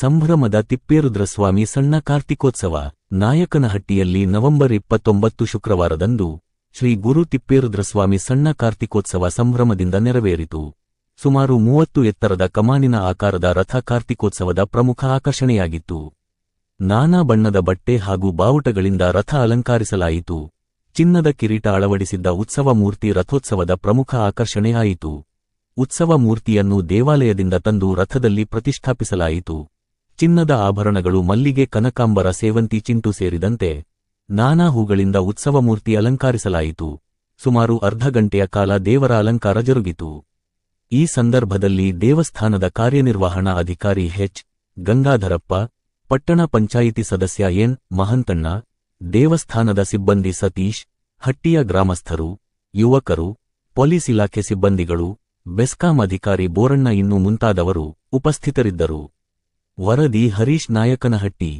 ಸಂಭ್ರಮದ ತಿಪ್ಪೇರುದ್ರಸ್ವಾಮಿ ಸಣ್ಣ ಕಾರ್ತಿಕೋತ್ಸವ, ನಾಯಕನಹಟ್ಟಿಯಲ್ಲಿ ನವೆಂಬರ್ ಇಪ್ಪತ್ತೊಂಬತ್ತು ಶುಕ್ರವಾರದಂದು ಶ್ರೀ ಗುರು ತಿಪ್ಪೇರುದ್ರಸ್ವಾಮಿ ಸಣ್ಣ ಕಾರ್ತಿಕೋತ್ಸವ ಸಂಭ್ರಮದಿಂದ ನೆರವೇರಿತು. ಸುಮಾರು ಮೂವತ್ತು ಎತ್ತರದ ಕಮಾನಿನ ಆಕಾರದ ರಥ ಕಾರ್ತಿಕೋತ್ಸವದ ಪ್ರಮುಖ ಆಕರ್ಷಣೆಯಾಗಿತ್ತು. ನಾನಾ ಬಣ್ಣದ ಬಟ್ಟೆ ಹಾಗೂ ಬಾವುಟಗಳಿಂದ ರಥ ಅಲಂಕರಿಸಲಾಯಿತು. ಚಿನ್ನದ ಕಿರೀಟ ಅಳವಡಿಸಿದ್ದ ಉತ್ಸವ ಮೂರ್ತಿ ರಥೋತ್ಸವದ ಪ್ರಮುಖ ಆಕರ್ಷಣೆಯಾಯಿತು. ಉತ್ಸವ ಮೂರ್ತಿಯನ್ನು ದೇವಾಲಯದಿಂದ ತಂದು ರಥದಲ್ಲಿ ಪ್ರತಿಷ್ಠಾಪಿಸಲಾಯಿತು. ಚಿನ್ನದ ಆಭರಣಗಳು ಮಲ್ಲಿಗೆ ಕನಕಾಂಬರ ಸೇವಂತಿ ಚಿಂಟು ಸೇರಿದಂತೆ ನಾನಾ ಹೂಗಳಿಂದ ಉತ್ಸವ ಮೂರ್ತಿ ಅಲಂಕರಿಸಲಾಯಿತು. ಸುಮಾರು ಅರ್ಧ ಗಂಟೆಯ ಕಾಲ ದೇವರ ಅಲಂಕಾರ ಜರುಗಿತು. ಈ ಸಂದರ್ಭದಲ್ಲಿ ದೇವಸ್ಥಾನದ ಕಾರ್ಯನಿರ್ವಹಣಾ ಅಧಿಕಾರಿ ಹೆಚ್ ಗಂಗಾಧರಪ್ಪ, ಪಟ್ಟಣ ಪಂಚಾಯಿತಿ ಸದಸ್ಯ ಎನ್. ಮಹಂತಣ್ಣ, ದೇವಸ್ಥಾನದ ಸಿಬ್ಬಂದಿ ಸತೀಶ್, ಹಟ್ಟಿಯ ಗ್ರಾಮಸ್ಥರು, ಯುವಕರು, ಪೊಲೀಸ್ ಇಲಾಖೆ ಸಿಬ್ಬಂದಿಗಳು, ಬೆಸ್ಕಾಂ ಅಧಿಕಾರಿ ಬೋರಣ್ಣ ಇನ್ನೂ ಮುಂತಾದವರು ಉಪಸ್ಥಿತರಿದ್ದರು. ವರದಿ ಹರೀಶ್ ನಾಯಕನಹಟ್ಟಿ.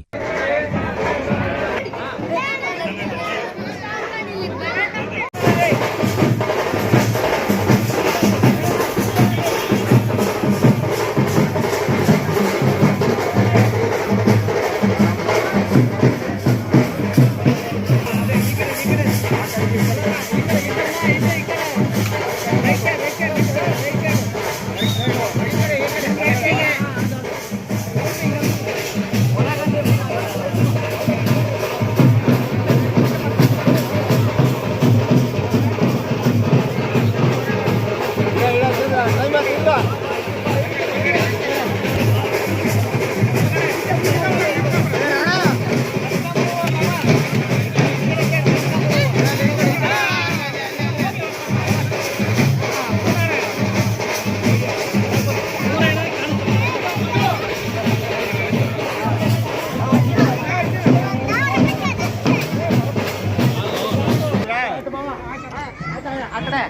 அக்கடே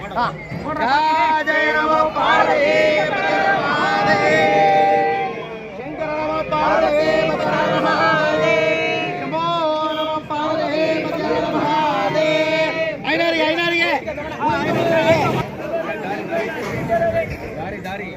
ராஜ நமோ பார்வதி ದಾರಿ ದಾರಿ